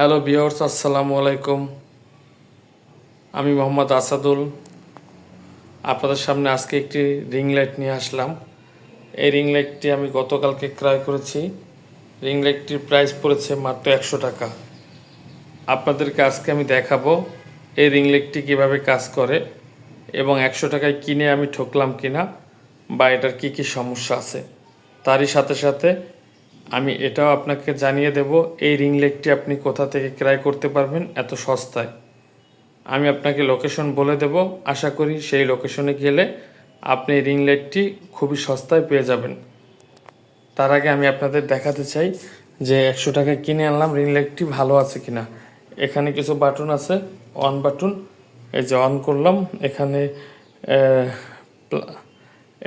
Hello বিয়র্স আসসালামু আলাইকুম আমি মোহাম্মদ আসাদুল। আপনাদের সামনে আজকে একটি রিং লাইট নিয়ে আসলাম। এই রিং লাইটটি আমি গতকালকে ক্রয় করেছি। রিং লাইটটির প্রাইস পড়েছে মাত্র একশো টাকা। আপনাদেরকে আজকে আমি দেখাবো এই রিং লাইটটি কীভাবে কাজ করে এবং একশো টাকায় কিনে আমি ঠকলাম কিনা বা এটার কী কী সমস্যা আছে। তারই সাথে সাথে আমি এটাও আপনাকে জানিয়ে দেব, এই রিং লেকটি আপনি কোথা থেকে ক্রয় করতে পারবেন এত সস্তায়। আমি আপনাকে লোকেশন বলে দেব, আশা করি সেই লোকেশনে গেলে আপনি রিং লাইটটি খুবই সস্তায় পেয়ে যাবেন। তার আগে আমি আপনাদের দেখাতে চাই যে একশো টাকায় কিনে আনলাম, রিং লেকটি ভালো আছে কিনা। এখানে কিছু বাটন আছে, অন বাটন, এই যে অন করলাম, এখানে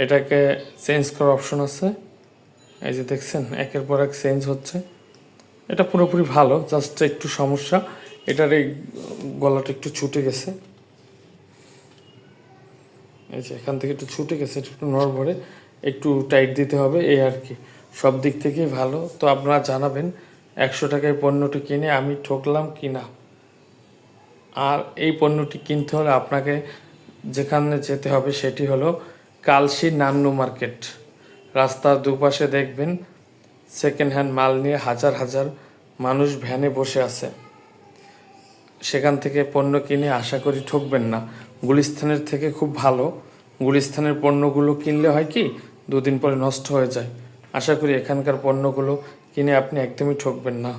এটাকে চেঞ্জ করার অপশন আছে। এই যে দেখছেন, একের পর এক চেঞ্জ হচ্ছে। এটা পুরোপুরি ভালো জাস্ট একটু সমস্যা। এটার এই গলাটা একটু ছুটে গেছে। এই যে এখান থেকে একটু ছুটে গেছে একটু নড়বড়ে। একটু টাইট দিতে হবে, এই আর কি। সব দিক থেকেই ভালো। তো আপনারা জানাবেন, একশো টাকায় পণ্যটি কিনে আমি ঠকলাম কি না? আর এই পণ্যটি কিনতে হলে আপনাকে যেখানে যেতে হবে, সেটি হলো কালশি নান্নু মার্কেট। রাস্তার দুপাশে দেখবেন সেকেন্ড হ্যান্ড মাল নিয়ে হাজার হাজার মানুষ ভ্যানে বসে আছে। সেখান থেকে পণ্য কিনে আশা করি ঠকবেন না। গুলিস্থানের থেকে খুব ভালো। গুলিস্থানের পণ্যগুলো কিনলে হয় কি, দুদিন পরে নষ্ট হয়ে যায়। আশা করি এখানকার পণ্যগুলো কিনে আপনি একদমই ঠকবেন না।